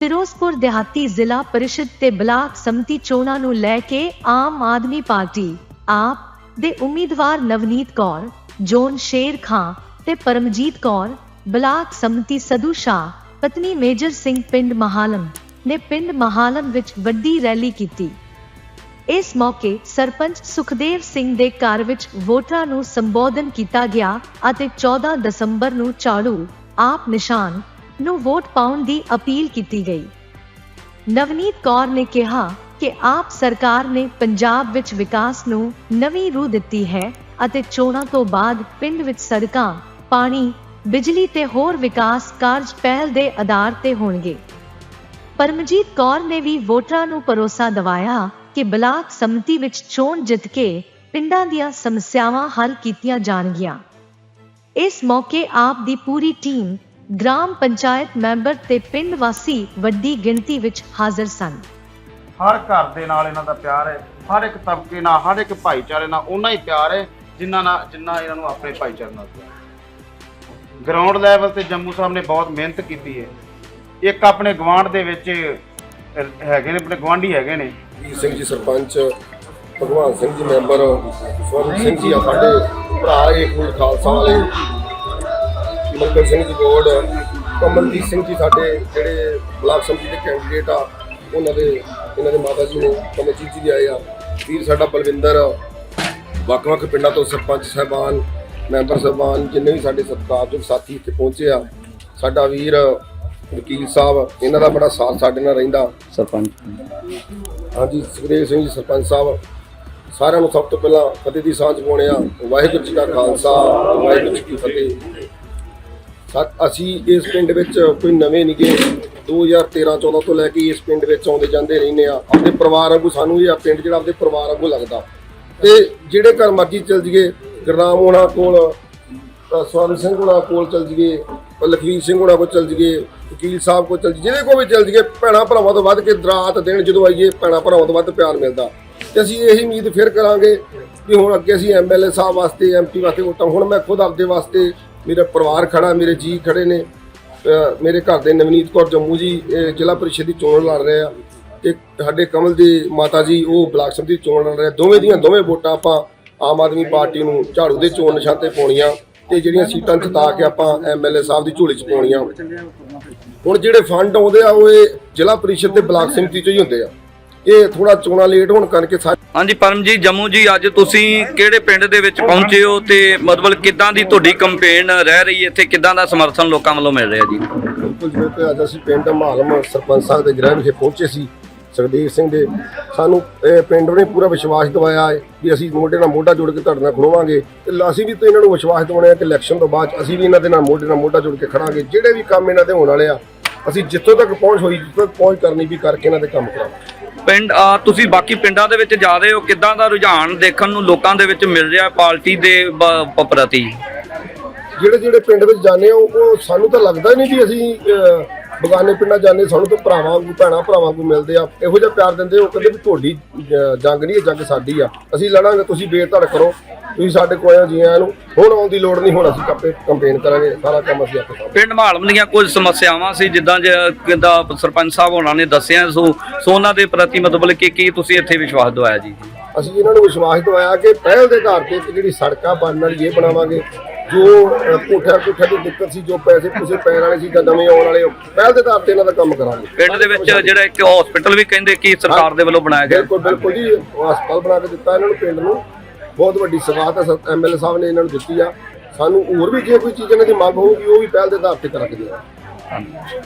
ਫਿਰੋਜ਼ਪੁਰ ਦਿਹਾਤੀ ਜ਼ਿਲ੍ਹਾ ਪਰਿਸ਼ਦ ਤੇ ਬਲਾਕ ਸੰਮਤੀ ਚੋਣਾਂ ਨੂੰ ਲੈ ਕੇ ਆਮ ਆਦਮੀ ਪਾਰਟੀ, ਆਪ ਦੇ ਉਮੀਦਵਾਰ ਨਵਨੀਤ ਕੌਰ, ਜੋਨ ਸ਼ੇਰ ਖਾਂ ਤੇ ਪਰਮਜੀਤ ਕੌਰ, ਬਲਾਕ ਸੰਮਤੀ ਸਦੂ ਸ਼ਾਹ, ਪਤਨੀ ਮੇਜਰ ਸਿੰਘ ਪਿੰਡ ਮਹਾਲਮ ਨੇ ਪਿੰਡ ਮਹਾਲਮ ਵਿੱਚ ਵੱਡੀ ਰੈਲੀ ਕੀਤੀ। ਇਸ ਮੌਕੇ ਸਰਪੰਚ ਸੁਖਦੇਵ ਸਿੰਘ ਦੇ ਘਰ ਵਿੱਚ ਵੋਟਰਾਂ ਨੂੰ ਸੰਬੋਧਨ ਕੀਤਾ ਗਿਆ ਅਤੇ 14 ਦਸੰਬਰ ਨੂੰ ਚਾਲੂ ਆਪ ਨਿਸ਼ਾਨ ਨੂੰ ਵੋਟ ਪਾਉਣ ਦੀ ਅਪੀਲ ਕੀਤੀ ਗਈ। ਨਵਨੀਤ ਕੌਰ ਨੇ ਕਿਹਾ ਕਿ ਆਪ ਸਰਕਾਰ ਨੇ ਪੰਜਾਬ ਵਿੱਚ ਵਿਕਾਸ ਨੂੰ ਨਵੀਂ ਰੂਹ ਦਿੱਤੀ ਹੈ ਅਤੇ ਚੋਣਾਂ ਤੋਂ ਬਾਅਦ ਪਿੰਡ ਵਿੱਚ ਸੜਕਾਂ, ਪਾਣੀ, ਬਿਜਲੀ ਤੇ ਹੋਰ ਵਿਕਾਸ ਕਾਰਜ ਪਹਿਲ ਦੇ ਆਧਾਰ ਤੇ ਹੋਣਗੇ। ਪਰਮਜੀਤ ਕੌਰ ਨੇ ਵੀ ਵੋਟਰਾਂ ਨੂੰ ਭਰੋਸਾ ਦਿਵਾਇਆ ਕਿ ਬਲਾਕ ਸਮਿਤੀ ਵਿੱਚ ਚੋਣ ਜਿੱਤ ਕੇ ਪਿੰਡਾਂ ਦੀਆਂ ਸਮੱਸਿਆਵਾਂ ਹੱਲ ਕੀਤੀਆਂ ਜਾਣਗੀਆਂ। ਇਸ ਮੌਕੇ ਆਪ ਦੀ ਪੂਰੀ ਟੀਮ ਗ੍ਰਾਮ ਪੰਚਾਇਤ ਮੈਂਬਰ ਤੇ ਪਿੰਡ ਵਾਸੀ ਵੱਡੀ ਗਿਣਤੀ ਵਿੱਚ ਹਾਜ਼ਰ ਸਨ। ਹਰ ਘਰ ਦੇ ਨਾਲ ਇਹਨਾਂ ਦਾ ਪਿਆਰ ਹੈ। ਹਰ ਇੱਕ ਤਬਕੇ ਨਾਲ ਹਰ ਇੱਕ ਭਾਈਚਾਰੇ ਨਾਲ ਉਹਨਾਂ ਹੀ ਪਿਆਰ ਹੈ ਜਿੰਨਾ ਨਾਲ ਜਿੰਨਾ ਇਹਨਾਂ ਨੂੰ ਆਪਣੇ ਭਾਈਚਾਰੇ ਨਾਲ ਪਿਆਰ ਗਰਾਊਂਡ ਲੈਵਲ ਤੇ ਜੰਮੂ ਸਾਹਿਬ ਨੇ ਬਹੁਤ ਮਿਹਨਤ ਕੀਤੀ ਹੈ। ਇੱਕ ਆਪਣੇ ਗਵਾਂਢ ਦੇ ਵਿੱਚ ਅਹ ਹੈਗੇ ਨੇ ਆਪਣੇ ਗਵਾਂਢੀ ਹੈਗੇ ਨੇ। ਵੀਰ ਸਿੰਘ ਜੀ ਸਰਪੰਚ ਭਗਵਾਨ ਸਿੰਘ ਜੀ ਮੈਂਬਰ ਸਵਰਨ ਸਿੰਘ ਜੀ ਆ ਸਾਡੇ ਭਰਾ ਏਕ ਮੂਲ ਖਾਲਸਾ ਵਾਲੇ। ਮੰਗਲ ਸਿੰਘ ਜੀ ਗੋਡ ਕਮਲਜੀਤ ਸਿੰਘ ਜੀ ਸਾਡੇ ਜਿਹੜੇ ਬਲਾਕ ਸੰਮਤੀ ਦੇ ਕੈਂਡੀਡੇਟ ਆ ਉਹਨਾਂ ਦੇ ਇਹਨਾਂ ਦੇ ਮਾਤਾ ਜੀ ਨੇ ਕਮਲਜੀਤ ਜੀ ਆਏ ਆ ਵੀਰ ਸਾਡਾ ਬਲਵਿੰਦਰ ਵੱਖ-ਵੱਖ ਪਿੰਡਾਂ ਤੋਂ ਸਰਪੰਚ ਸਾਹਿਬਾਨ ਮੈਂਬਰ ਸਾਹਿਬਾਨ ਜਿੰਨੇ ਵੀ ਸਾਡੇ ਸਤਿਕਾਰਯੋਗ ਸਾਥੀ ਇੱਥੇ ਪਹੁੰਚੇ ਆ ਸਾਡਾ ਵੀਰ ਵਕੀਲ ਸਾਹਿਬ ਇਹਨਾਂ ਦਾ ਬੜਾ ਸਾਥ ਸਾਡੇ ਨਾਲ ਰਹਿੰਦਾ। ਸਰਪੰਚ। ਹਾਂਜੀ ਸੁਖਦੇਵ ਸਿੰਘ ਜੀ ਸਰਪੰਚ ਸਾਹਿਬ ਸਾਰਿਆਂ ਨੂੰ ਸਭ ਤੋਂ ਪਹਿਲਾਂ ਫਤਿਹ ਦੀ ਸਾਂਝ ਪਾਉਣੇ ਆ। ਵਾਹਿਗੁਰੂ ਜੀ ਕਾ ਖਾਲਸਾ ਵਾਹਿਗੁਰੂ ਜੀ ਕੀ ਫਤਿਹ। ਸਾ- ਅਸੀਂ ਇਸ ਪਿੰਡ ਵਿੱਚ ਕੋਈ ਨਵੇਂ ਨਹੀਂਗੇ 2013 14 ਤੋਂ ਲੈ ਕੇ ਇਸ ਪਿੰਡ ਵਿੱਚ ਆਉਂਦੇ ਜਾਂਦੇ ਰਹਿੰਦੇ ਆ ਆਪਣੇ ਪਰਿਵਾਰ ਵਾਂਗੂ ਸਾਨੂੰ ਇਹ ਆ ਪਿੰਡ ਜਿਹੜਾ ਆਪਣੇ ਪਰਿਵਾਰ ਵਾਂਗੂ ਲੱਗਦਾ। ਤੇ ਜਿਹੜੇ ਘਰ ਮਰਜ਼ੀ ਚਲ ਜੀਏ ਗੁਰਨਾਮ ਹੋਣਾ ਕੋਲ ਅ, ਸਵਰਨ ਸਿੰਘ ਹੋਣਾ ਕੋਲ ਚਲ ਜੀਏ ਲਖਵੀਰ ਸਿੰਘ ਹੋਣਾ ਕੋਲ ਚਲ ਜੀਏ ਵਕੀਲ ਸਾਹਿਬ ਕੋਲ ਚਲ ਜੀਏ ਜਿਹਦੇ ਕੋਲ ਵੀ ਚਲ ਜੀਏ ਭੈਣਾ ਭਰਾਵਾਂ ਤੋਂ ਵੱਧ ਕੇ ਰਾਤ ਦਿਨ ਜਦੋਂ ਆਈਏ ਭੈਣਾ ਭਰਾਵਾਂ ਤੋਂ ਵੱਧ ਪਿਆਰ ਮਿਲਦਾ। ਤੇ ਅਸੀਂ ਇਹੀ ਉਮੀਦ ਫਿਰ ਕਰਾਂਗੇ ਕਿ ਹੁਣ ਅੱਗੇ ਅਸੀਂ ਐਮਐਲਏ ਸਾਹਿਬ ਵਾਸਤੇ ਐਮਪੀ ਵਾਸਤੇ ਵੋਟਾਂ ਹੁਣ ਮੈਂ ਖੁਦ ਆਪਦੇ ਵਾਸਤੇ ਮੇਰਾ ਪਰਿਵਾਰ ਖੜਾ, ਮੇਰੇ ਜੀ ਖੜੇ ਨੇ। ਮੇਰੇ ਘਰ ਦੇ ਨਵਨੀਤ ਕੌਰ ਜੰਮੂ ਜੀ, ਇਹ ਜ਼ਿਲ੍ਹਾ ਪਰਿਸ਼ਦ ਦੀ ਚੋਣ ਲੜ ਰਹੇ ਆ ਤੇ ਸਾਡੇ ਕਮਲ ਦੀ ਮਾਤਾ ਜੀ, ਉਹ ਬਲਾਕ ਸੰਮਤੀ ਚੋਣ ਲੜ ਰਹੇ ਆ। ਦੋਵੇਂ ਦੀਆਂ ਦੋਵੇਂ ਵੋਟਾਂ ਆਪਾਂ ਆਮ ਆਦਮੀ ਪਾਰਟੀ ਨੂੰ ਝਾੜੂ ਦੇ ਚੋਣ ਨਿਸ਼ਾਨ ਤੇ ਪਾਉਣੀਆਂ ਤੇ ਜਿਹੜੀਆਂ ਸੀਟਾਂ ਜਿਤਾ ਕੇ ਆਪਾਂ ਐਮਐਲਏ ਸਾਹਿਬ ਦੀ ਝੋਲੀ 'ਚ ਪਾਉਣੀਆਂ। ਹੁਣ ਜਿਹੜੇ ਫੰਡ ਆਉਂਦੇ ਆ, ਉਹ ਇਹ ਜ਼ਿਲ੍ਹਾ ਪਰਿਸ਼ਦ ਤੇ ਬਲਾਕ ਸੰਮਤੀ 'ਚ ਹੀ ਹੁੰਦੇ ਆ। ਇਹ ਥੋੜਾ ਚੋਣਾਂ ਲੇਟ ਹੋਣ ਕਰਕੇ ਹਾਂਜੀ ਪਰਮਜੀਤ ਜੰਮੂ ਜੀ ਅੱਜ ਤੁਸੀਂ ਕਿਹੜੇ ਪਿੰਡ ਦੇ ਵਿੱਚ ਪਹੁੰਚੇ ਹੋ ਤੇ ਮਤਲਬ ਕਿੱਦਾਂ ਦੀ ਤੁਹਾਡੀ ਕੰਪੇਨ ਰਹਿ ਰਹੀ ਹੈ? ਇੱਥੇ ਕਿੱਦਾਂ ਦਾ ਸਮਰਥਨ ਲੋਕਾਂ ਵੱਲੋਂ ਮਿਲ ਰਿਹਾ ਜੀ? ਬਿਲਕੁਲ ਜਿਵੇਂ ਅੱਜ ਅਸੀਂ ਪਿੰਡ ਮਾਲਮ ਸਰਪੰਚ ਸਾਹਿਬ ਦੇ ਗ੍ਰਹਿ ਵਿਖੇ ਪਹੁੰਚੇ ਸੀ ਸੁਖਦੇਵ ਸਿੰਘ ਦੇ। ਸਾਨੂੰ ਇਹ ਪਿੰਡ ਨੇ ਪੂਰਾ ਵਿਸ਼ਵਾਸ ਦਿਵਾਇਆ ਹੈ ਕਿ ਅਸੀਂ ਮੋਢੇ ਨਾਲ ਮੋਢਾ ਜੋੜ ਕੇ ਤੁਹਾਡੇ ਨਾਲ ਖੜੋਵਾਂਗੇ ਤੇ ਅਸੀਂ ਵੀ ਤਾਂ ਇਹਨਾਂ ਨੂੰ ਵਿਸ਼ਵਾਸ ਦਿਵਾਉਣਾ ਹੈ ਕਿ ਇਲੈਕਸ਼ਨ ਤੋਂ ਬਾਅਦ ਅਸੀਂ ਵੀ ਇਹਨਾਂ ਦੇ ਨਾਲ ਮੋਢੇ ਨਾਲ ਮੋਢਾ ਜੋੜ ਕੇ ਖੜਾਂਗੇ ਜਿਹੜੇ ਵੀ ਕੰਮ ਇਹਨਾਂ ਦੇ ਹੋਣ ਵਾਲੇ ਆ ਅਸੀਂ ਜਿੱਥੋਂ ਤੱਕ ਪਹੁੰਚ ਹੋਈ ਜਿੱਥੋਂ ਤੱਕ ਪਹੁੰਚ ਕਰਨੀ ਵੀ ਕਰਕੇ ਇਹਨਾਂ ਦੇ ਕੰਮ ਕਰਾਂਗੇ ਪਿੰਡ ਆ ਤੁਸੀਂ ਬਾਕੀ ਪਿੰਡਾਂ ਦੇ ਵਿੱਚ ਜਾ ਰਹੇ ਹੋ ਕਿੱਦਾਂ ਦਾ ਰੁਝਾਨ ਦੇਖਣ ਨੂੰ ਲੋਕਾਂ ਦੇ ਵਿੱਚ ਮਿਲ ਰਿਹਾ ਪਾਰਟੀ ਦੇ ਬ- ਪ- ਪ੍ਰਤੀ? ਜਿਹੜੇ ਜਿਹੜੇ ਪਿੰਡ ਵਿੱਚ ਜਾਂਦੇ ਆ ਉਹ ਉਹ ਸਾਨੂੰ ਤਾਂ ਲੱਗਦਾ ਹੀ ਨਹੀਂ ਵੀ ਅਸੀਂ ਅਹ, ਬਗਾਨੇ ਪਿੰਡਾਂ ਜਾਂਦੇ ਸਾਨੂੰ ਤਾਂ ਭਰਾਵਾਂ ਵਾਂਗੂ ਭੈਣਾਂ ਭਰਾਵਾਂ ਵਾਂਗੂ ਮਿਲਦੇ ਆ। ਇਹੋ ਜਿਹਾ ਪਿਆਰ ਦਿੰਦੇ ਉਹ ਕਹਿੰਦੇ ਵੀ ਤੁਹਾਡੀ ਜੰਗ ਨਹੀਂ ਇਹ ਜੰਗ ਸਾਡੀ ਆ। ਅਸੀਂ ਲੜਾਂਗੇ ਤੁਸੀਂ ਬੇਧੜਕ ਕਰੋ। ਤੁਸੀਂ ਸਾਡੇ ਕੋਲ ਆ ਜੀ ਆਇਆਂ ਨੂੰ। ਹੁਣ ਆਉਣ ਦੀ ਲੋੜ ਨਹੀਂ ਹੁਣ ਅਸੀਂ ਕੱਪੇ ਕੰਪੇਨ ਕਰਾਂਗੇ ਸਾਰਾ ਕੰਮ ਅਸੀਂ ਆਪੇ ਕਰਾਂਗੇ। ਪਿੰਡ ਮਾਲਮ ਦੀਆਂ ਕੁਝ ਸਮੱਸਿਆਵਾਂ ਸੀ ਜਿੱਦਾਂ ਜ ਕਿੱਦਾਂ ਸਰਪੰਚ ਸਾਹਿਬ ਹੋਣਾ ਨੇ ਦੱਸਿਆ ਸੋ ਸੋ ਉਹਨਾਂ ਦੇ ਪ੍ਰਤੀ ਮਤਲਬ ਕਿ ਕੀ ਤੁਸੀਂ ਇੱਥੇ ਵਿਸ਼ਵਾਸ ਦਵਾਇਆ ਜੀ? ਅਸੀਂ ਇਹਨਾਂ ਨੂੰ ਵਿਸ਼ਵਾਸ ਦਿਵਾਇਆ ਕਿ ਪਹਿਲ ਦੇ ਆਧਾਰ ਤੇ ਇੱਕ ਜਿਹੜੀ ਸੜਕਾਂ ਬਣਨ ਵਾਲੀ ਇਹ ਬਣਾਵਾਂਗੇ। ਜੋ ਅਹ, ਕੋਠਿਆਂ ਕੋਠਿਆਂ ਦੀ ਦਿੱਕਤ ਸੀ ਜੋ ਪੈਸੇ ਪੂਸੇ ਪੈਣ ਵਾਲੇ ਸੀ ਜਾਂ ਨਵੇਂ ਆਉਣ ਵਾਲੇ ਪਹਿਲ ਦੇ ਆਧਾਰ ਤੇ ਇਹਨਾਂ ਦਾ ਕੰਮ ਕਰਾਂਗੇ। ਪਿੰਡ ਦੇ ਵਿੱਚ ਜਿਹੜਾ ਇੱਕ ਹਸਪੀਟਲ ਵੀ ਕਹਿੰਦੇ ਕਿ ਸਰਕਾਰ ਦੇ ਵੱਲੋਂ ਬਣਾਇਆ ਗਿਆ। ਬਿਲਕੁਲ ਬਿਲਕੁਲ ਜੀ ਹਸਪਤਾਲ ਬਣਾ ਕੇ ਦਿੱਤਾ ਇਹਨਾਂ ਨੂੰ ਪਿੰਡ ਨੂੰ। ਬਹੁਤ ਵੱਡੀ ਸਗਾਤ ਹੈ ਐਮਐਲਏ ਸਾਹਿਬ ਨੇ ਇਹਨਾਂ ਨੂੰ ਦਿੱਤੀ ਆ। ਸਾਨੂੰ ਹੋਰ ਵੀ ਜੇ ਕੋਈ ਚੀਜ਼ ਇਹਨਾਂ ਦੀ ਮੰਗ ਹੋਊਗੀ ਉਹ ਵੀ ਪਹਿਲ ਦੇ ਆਧਾਰ ਤੇ ਕਰਾਂਗੇ